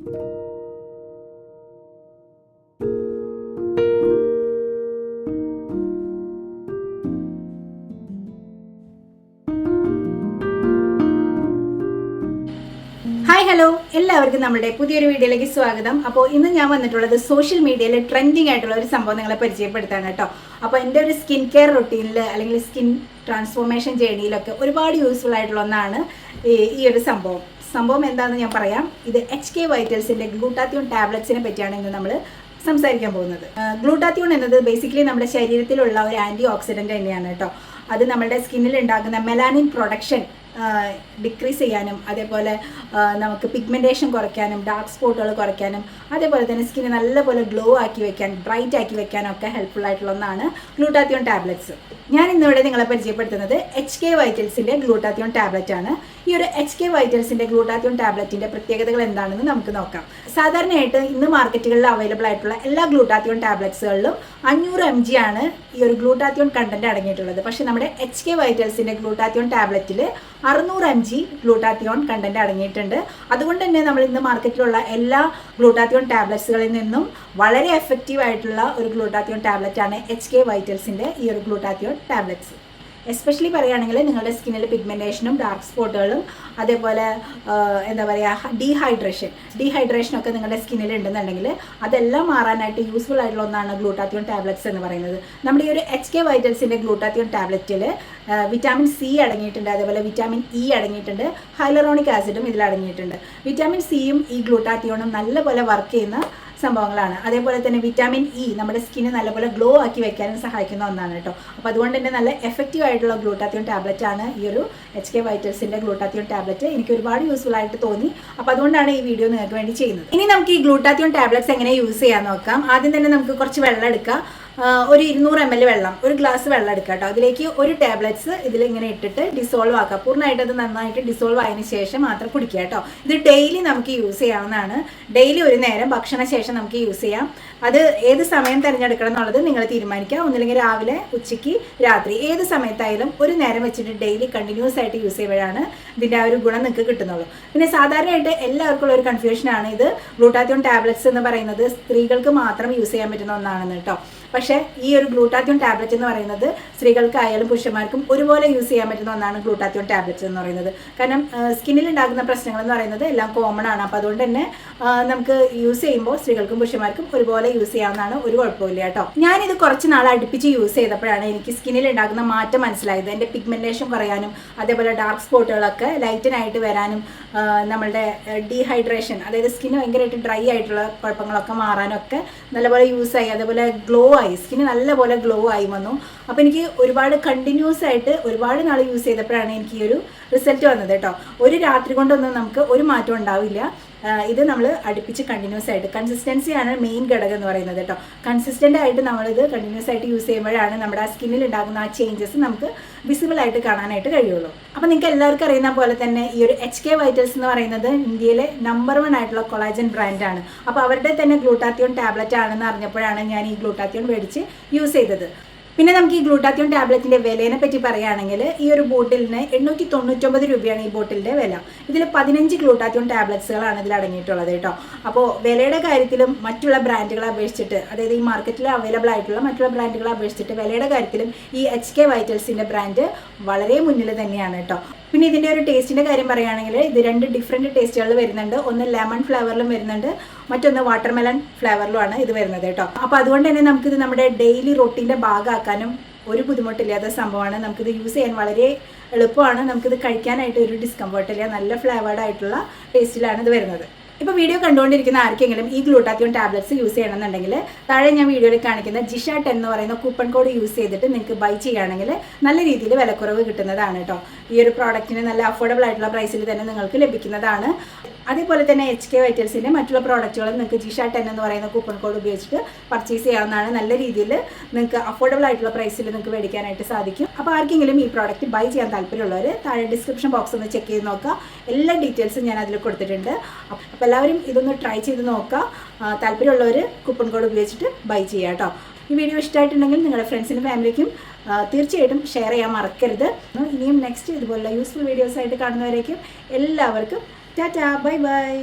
Hello എല്ലാവർക്കും നമ്മുടെ പുതിയൊരു വീഡിയോയിലേക്ക് സ്വാഗതം. അപ്പോൾ ഇന്ന് ഞാൻ വന്നിട്ടുള്ളത് സോഷ്യൽ മീഡിയയിൽ ട്രെൻഡിങ് ആയിട്ടുള്ള ഒരു സംഭവം നിങ്ങളെ പരിചയപ്പെടുത്താണ് കേട്ടോ. അപ്പോൾ എന്റെ ഒരു സ്കിൻ കെയർ റൊട്ടീനിൽ അല്ലെങ്കിൽ സ്കിൻ ട്രാൻസ്ഫോർമേഷൻ ജേണിയിലൊക്കെ ഒരുപാട് യൂസ്ഫുൾ ആയിട്ടുള്ള ഒന്നാണ് ഈ ഒരു സംഭവം. സംഭവം എന്താണെന്ന് ഞാൻ പറയാം. ഇത് എച്ച് കെ വൈറ്റൽസിന്റെ ഗ്ലൂട്ടാത്യോൺ ടാബ്ലറ്റ്സിനെ പറ്റിയാണ് ഇന്ന് നമ്മൾ സംസാരിക്കാൻ പോകുന്നത്. ഗ്ലൂട്ടാത്യോൺ എന്നത് ബേസിക്കലി നമ്മുടെ ശരീരത്തിലുള്ള ഒരു ആന്റി ഓക്സിഡന്റ് തന്നെയാണ് കേട്ടോ. അത് നമ്മുടെ സ്കിന്നിൽ ഉണ്ടാകുന്ന മെലാനിൻ പ്രൊഡക്ഷൻ ഡിക്രീസ് ചെയ്യാനും അതേപോലെ നമുക്ക് പിഗ്മെന്റേഷൻ കുറയ്ക്കാനും ഡാർക്ക് സ്പോട്ടുകൾ കുറയ്ക്കാനും അതേപോലെ തന്നെ സ്കിന്നെ നല്ലപോലെ ഗ്ലോ ആക്കി വെക്കാൻ ബ്രൈറ്റ് ആക്കി വെക്കാനും ഒക്കെ ഹെൽപ്ഫുൾ ആയിട്ടുള്ള ഒന്നാണ് ഗ്ലൂട്ടാത്തിയോൺ ടാബ്ലറ്റ്സ് ഞാൻ ഇന്നിവിടെ നിങ്ങളെ പരിചയപ്പെടുത്തുന്നത് എച്ച് കെ വൈറ്റൽസിന്റെ ഗ്ലൂട്ടാത്തിയോൺ ടാബ്ലറ്റ് ആണ്. ഈ ഒരു എച്ച് കെ വൈറ്റൽസിന്റെ ഗ്ലൂട്ടാത്തിയോൺ ടാബ്ലറ്റിന്റെ പ്രത്യേകതകൾ എന്താണെന്ന് നമുക്ക് നോക്കാം. സാധാരണയായിട്ട് ഇന്ന് മാർക്കറ്റുകളിൽ അവൈലബിൾ ആയിട്ടുള്ള എല്ലാ ഗ്ലൂട്ടാത്തിയോൺ ടാബ്ലറ്റ്സുകളിലും അഞ്ഞൂറ് എം ജി ആണ് ഈ ഒരു ഗ്ലൂട്ടാത്തിയോൺ കണ്ടന്റ് അടങ്ങിയിട്ടുള്ളത്. പക്ഷേ നമ്മുടെ എച്ച് കെ വൈറ്റൽസിന്റെ ഗ്ലൂട്ടാത്തിയോൺ ടാബ്ലറ്റിൽ അറുന്നൂറ് എം ജി ഗ്ലൂട്ടാത്തിയോൺ കണ്ടന്റ് അടങ്ങിയിട്ടുണ്ട്. അതുകൊണ്ട് തന്നെ നമ്മൾ ഇന്ന് മാർക്കറ്റിലുള്ള എല്ലാ ഗ്ലൂട്ടാത്തിയോൺ ടാബ്ലറ്റ്സുകളിൽ നിന്നും വളരെ എഫക്റ്റീവ് ആയിട്ടുള്ള ഒരു ഗ്ലൂട്ടാത്തിയോൺ ടാബ്ലറ്റ് ആണ് എച്ച് കെ വൈറ്റൽസിന്റെ ഈ ഒരു ഗ്ലൂട്ടാത്തിയോൺ ടാബ്ലറ്റ്സ് എസ്പെഷ്യലി പറയുകയാണെങ്കിൽ നിങ്ങളുടെ സ്കിന്നിൽ പിഗ്മെന്റേഷനും ഡാർക്ക് സ്പോട്ടുകളും അതേപോലെ എന്താ പറയുക ഡീഹൈഡ്രേഷൻ ഡീഹൈഡ്രേഷനൊക്കെ നിങ്ങളുടെ സ്കിന്നിൽ ഉണ്ടെന്നുണ്ടെങ്കിൽ അതെല്ലാം മാറാനായിട്ട് യൂസ്ഫുൾ ആയിട്ടുള്ള ഒന്നാണ് ഗ്ലൂട്ടാത്തിയോൺ ടാബ്ലറ്റ്സ് എന്ന് പറയുന്നത്. നമ്മുടെ ഈ ഒരു എച്ച് കെ വൈറ്റൽസിന്റെ ഗ്ലൂട്ടാത്തിയോൺ ടാബ്ലറ്റിൽ വിറ്റാമിൻ സി അടങ്ങിയിട്ടുണ്ട് അതേപോലെ വിറ്റാമിൻ ഇ അടങ്ങിയിട്ടുണ്ട് ഹൈലറോണിക് ആസിഡും ഇതിൽ അടങ്ങിയിട്ടുണ്ട്. വിറ്റാമിൻ സിയും ഈ ഗ്ലൂട്ടാത്തിയോണും നല്ലപോലെ വർക്ക് ചെയ്യുന്ന സംഭവങ്ങളാണ്. അതേപോലെ തന്നെ വിറ്റാമിൻ ഇ നമ്മുടെ സ്കിന്ന് നല്ലപോലെ ഗ്ലോ ആക്കി വെക്കാനും സഹായിക്കുന്ന ഒന്നാണ് കേട്ടോ. അപ്പോൾ അതുകൊണ്ട് തന്നെ നല്ല എഫക്റ്റീവ് ആയിട്ടുള്ള ഗ്ലൂട്ടാത്തിയോൺ ടാബ്ലറ്റ് ആണ് ഈ ഒരു എച്ച് കെ വൈറ്റൽസിന്റെ ഗ്ലൂട്ടാത്തിയോൺ ടാബ്ലറ്റ് എനിക്ക് ഒരുപാട് യൂസ്ഫുൾ ആയിട്ട് തോന്നി. അപ്പോൾ അതുകൊണ്ടാണ് ഈ വീഡിയോ നിങ്ങൾക്ക് വേണ്ടി ചെയ്യുന്നത്. ഇനി നമുക്ക് ഈ ഗ്ലൂട്ടാത്തിയോൺ ടാബ്ലറ്റ്സ് എങ്ങനെ യൂസ് ചെയ്യാൻ നോക്കാം. ആദ്യം തന്നെ നമുക്ക് കുറച്ച് വെള്ളം എടുക്കാം. ഒരു ഇരുന്നൂറ് എം എൽ വെള്ളം ഒരു ഗ്ലാസ് വെള്ളം എടുക്കുക കേട്ടോ അതിലേക്ക് ഒരു ടാബ്ലറ്റ്സ് ഇതിൽ ഇങ്ങനെ ഇട്ടിട്ട് ഡിസോൾവ് ആക്കുക. പൂർണമായിട്ട് അത് നന്നായിട്ട് ഡിസോൾവ് ആയതിനു ശേഷം മാത്രം കുടിക്കുക കേട്ടോ ഇത് ഡെയിലി നമുക്ക് യൂസ് ചെയ്യാവുന്നതാണ്. ഡെയിലി ഒരു നേരം ഭക്ഷണ ശേഷം നമുക്ക് യൂസ് ചെയ്യാം. അത് ഏത് സമയം തിരഞ്ഞെടുക്കണം എന്നുള്ളത് നിങ്ങൾ തീരുമാനിക്കുക. ഒന്നില്ലെങ്കിൽ രാവിലെ ഉച്ചയ്ക്ക് രാത്രി ഏത് സമയത്തായാലും ഒരു നേരം വെച്ചിട്ട് ഡെയിലി കണ്ടിന്യൂസ് ആയിട്ട് യൂസ് ചെയ്യുമ്പോഴാണ് ഇതിന്റെ ആ ഒരു ഗുണം നിങ്ങൾക്ക് കിട്ടുന്നുള്ളൂ. പിന്നെ സാധാരണയായിട്ട് എല്ലാവർക്കും ഉള്ള ഒരു കൺഫ്യൂഷനാണ് ഇത്. ഗ്ലൂട്ടാത്യോൺ ടാബ്ലറ്റ്സ് എന്ന് പറയുന്നത് സ്ത്രീകൾക്ക് മാത്രം യൂസ് ചെയ്യാൻ പറ്റുന്ന ഒന്നാണെന്ന് കേട്ടോ പക്ഷേ ഈ ഒരു ഗ്ലൂട്ടാത്യോൺ ടാബ്ലറ്റ് എന്ന് പറയുന്നത് സ്ത്രീകൾക്കായാലും പുരുഷന്മാർക്കും ഒരുപോലെ യൂസ് ചെയ്യാൻ പറ്റുന്ന ഒന്നാണ് ഗ്ലൂട്ടാത്യോൺ ടാബ്ലറ്റ്സ് എന്ന് പറയുന്നത്. കാരണം സ്കിന്നിൽ ഉണ്ടാകുന്ന പ്രശ്നങ്ങൾ എന്ന് പറയുന്നത് എല്ലാം കോമൺ ആണ്. അപ്പോൾ അതുകൊണ്ട് തന്നെ നമുക്ക് യൂസ് ചെയ്യുമ്പോൾ സ്ത്രീകൾക്കും പുരുഷന്മാർക്കും ഒരുപോലെ യൂസ് ചെയ്യാവുന്നതാണ് ഒരു കുഴപ്പമില്ല കേട്ടോ. ഞാനിത് കുറച്ച് നാൾ അടുപ്പിച്ച് യൂസ് ചെയ്തപ്പോഴാണ് എനിക്ക് സ്കിന്നിൽ ഉണ്ടാകുന്ന മാറ്റം മനസ്സിലായത്. എന്റെ പിഗ്മെന്റേഷൻ കുറയാനും അതേപോലെ ഡാർക്ക് സ്പോട്ടുകളൊക്കെ ലൈറ്റനായിട്ട് വരാനും നമ്മളുടെ ഡീഹൈഡ്രേഷൻ അതായത് സ്കിന്ന് ഭയങ്കരമായിട്ട് ഡ്രൈ ആയിട്ടുള്ള കുഴപ്പങ്ങളൊക്കെ മാറാനൊക്കെ നല്ലപോലെ യൂസ് ആയി അതേപോലെ ഗ്ലോ ആയി സ്കിന്ന് നല്ലപോലെ ഗ്ലോ ആയി വന്നു. അപ്പോൾ എനിക്ക് ഒരുപാട് കണ്ടിന്യൂസ് ആയിട്ട് ഒരുപാട് നാൾ യൂസ് ചെയ്തപ്പോഴാണ് എനിക്ക് ഈ ഒരു റിസൾട്ട് വന്നത് കേട്ടോ. ഒരു രാത്രി കൊണ്ടൊന്നും നമുക്ക് ഒരു മാറ്റം ഉണ്ടാവില്ല. ഇത് നമ്മൾ അടുപ്പിച്ച് കണ്ടിന്യൂസ് ആയിട്ട് കൺസിസ്റ്റൻസിയാണ് മെയിൻ ഘടകം എന്ന് പറയുന്നത് കേട്ടോ. കൺസിസ്റ്റന്റ് ആയിട്ട് നമ്മളിത് കണ്ടിന്യൂസ് ആയിട്ട് യൂസ് ചെയ്യുമ്പോഴാണ് നമ്മുടെ ആ സ്കിന്നിൽ ഉണ്ടാകുന്ന ആ ചേഞ്ചസ് നമുക്ക് വിസിബിൾ ആയിട്ട് കാണാനായിട്ട് കഴിയുള്ളൂ. അപ്പോൾ നിങ്ങൾക്ക് എല്ലാവർക്കും അറിയുന്ന പോലെ തന്നെ ഈ ഒരു എച്ച് കെ വൈറ്റൽസ് എന്ന് പറയുന്നത് ഇന്ത്യയിലെ നമ്പർ വൺ ആയിട്ടുള്ള കൊളാജൻ ബ്രാൻഡാണ് അപ്പോൾ അവരുടെ തന്നെ ഗ്ലൂട്ടാത്തിയോൺ ടാബ്ലറ്റ് ആണെന്ന് അറിഞ്ഞപ്പോഴാണ് ഞാൻ ഈ ഗ്ലൂട്ടാത്തിയോൺ മേടിച്ച് യൂസ് ചെയ്തത്. പിന്നെ നമുക്ക് ഈ ഗ്ലൂട്ടാത്യോൺ ടാബ്ലറ്റിന്റെ വിലയെ പറ്റി പറയുകയാണെങ്കിൽ ഈ ഒരു ബോട്ടിലിന് എണ്ണൂറ്റി തൊണ്ണൂറ്റൊമ്പത് രൂപയാണ് ഈ ബോട്ടിലിന്റെ വില. ഇതിൽ പതിനഞ്ച് ഗ്ലൂട്ടാത്യോൺ ടാബ്ലറ്റ്സുകളാണ് ഇതിൽ അടങ്ങിയിട്ടുള്ളത് കേട്ടോ. അപ്പോൾ വിലയുടെ കാര്യത്തിലും മറ്റുള്ള ബ്രാൻഡുകളെ അപേക്ഷിച്ചിട്ട് അതായത് ഈ മാർക്കറ്റിൽ അവൈലബിൾ ആയിട്ടുള്ള മറ്റുള്ള ബ്രാൻഡുകളെ അപേക്ഷിച്ചിട്ട് വിലയുടെ കാര്യത്തിലും ഈ എച്ച് കെ വൈറ്റൽസിന്റെ ബ്രാൻഡ് വളരെ മുന്നിൽ തന്നെയാണ് കേട്ടോ. പിന്നെ ഇതിന്റെ ഒരു ടേസ്റ്റിന്റെ കാര്യം പറയുകയാണെങ്കിൽ ഇത് രണ്ട് ഡിഫറെന്റ് ടേസ്റ്റുകൾ വരുന്നുണ്ട്. ഒന്ന് ലെമൺ ഫ്ലേവറിലും വരുന്നുണ്ട്. മറ്റൊന്ന് വാട്ടർമെലൺ ഫ്ലേവറിലുമാണ് ഇത് വരുന്നത് കേട്ടോ. അപ്പോൾ അതുകൊണ്ട് തന്നെ നമുക്കിത് നമ്മുടെ ഡെയിലി റൊട്ടീന്റെ ഭാഗമാക്കാനും ഒരു ബുദ്ധിമുട്ടില്ലാത്ത സംഭവമാണ്. നമുക്കിത് യൂസ് ചെയ്യാൻ വളരെ എളുപ്പമാണ്. നമുക്കിത് കഴിക്കാനായിട്ട് ഒരു ഡിസ്കംഫർട്ടില്ല നല്ല ഫ്ലേവേർഡ് ആയിട്ടുള്ള ടേസ്റ്റിലാണ് ഇത് വരുന്നത്. ഇപ്പോൾ വീഡിയോ കണ്ടുകൊണ്ടിരിക്കുന്ന ആർക്കെങ്കിലും ഈ ഗ്ലൂട്ടാത്തിയോൺ ടാബ്ലറ്റ്സ് യൂസ് ചെയ്യണമെന്നുണ്ടെങ്കിൽ താഴെ ഞാൻ വീഡിയോയിൽ കാണിക്കുന്ന ജിഷ ടെൻ എന്ന് പറയുന്ന കൂപ്പൺ കോഡ് യൂസ് ചെയ്തിട്ട് നിങ്ങൾക്ക് ബൈ ചെയ്യുകയാണെങ്കിൽ നല്ല രീതിയിൽ വിലക്കുറവ് കിട്ടുന്നതാണ് കേട്ടോ. ഈ ഒരു പ്രോഡക്റ്റിന് നല്ല അഫോർഡബിൾ ആയിട്ടുള്ള പ്രൈസിൽ തന്നെ നിങ്ങൾക്ക് ലഭിക്കുന്നതാണ്. അതേപോലെ തന്നെ എച്ച് കെ വൈറ്റൽസിന്റെ മറ്റുള്ള പ്രോഡക്റ്റുകളും നിങ്ങൾക്ക് ജിഷ ടെൻ എന്ന് പറയുന്ന കൂപ്പൺ കോഡ് ഉപയോഗിച്ചിട്ട് പർച്ചേസ് ചെയ്യാവുന്നതാണ്. നല്ല രീതിയിൽ നിങ്ങൾക്ക് അഫോർഡബിൾ ആയിട്ടുള്ള പ്രൈസിൽ നിങ്ങൾക്ക് മേടിക്കാനായിട്ട് സാധിക്കും. അപ്പോൾ ആർക്കെങ്കിലും ഈ പ്രോഡക്റ്റ് ബൈ ചെയ്യാൻ താല്പര്യമുള്ളവർ താഴെ ഡിസ്ക്രിപ്ഷൻ ബോക്സ് ഒന്ന് ചെക്ക് ചെയ്ത് നോക്കുക. എല്ലാ ഡീറ്റെയിൽസും ഞാൻ അതിൽ കൊടുത്തിട്ടുണ്ട്. അപ്പോൾ എല്ലാവരും ഇതൊന്ന് ട്രൈ ചെയ്ത് നോക്കുക. താല്പര്യമുള്ളവർ കൂപ്പൺ കോഡ് ഉപയോഗിച്ചിട്ട് ബൈ ചെയ്യാം കേട്ടോ ഈ വീഡിയോ ഇഷ്ടമായിട്ടുണ്ടെങ്കിൽ നിങ്ങളുടെ ഫ്രണ്ട്സിനും ഫാമിലിക്കും തീർച്ചയായിട്ടും ഷെയർ ചെയ്യാൻ മറക്കരുത്. ഇനിയും നെക്സ്റ്റ് ഇതുപോലുള്ള യൂസ്ഫുൾ വീഡിയോസ് ആയിട്ട് കാണുന്നവരേക്കും എല്ലാവർക്കും ടാറ്റാ ബൈ ബൈ.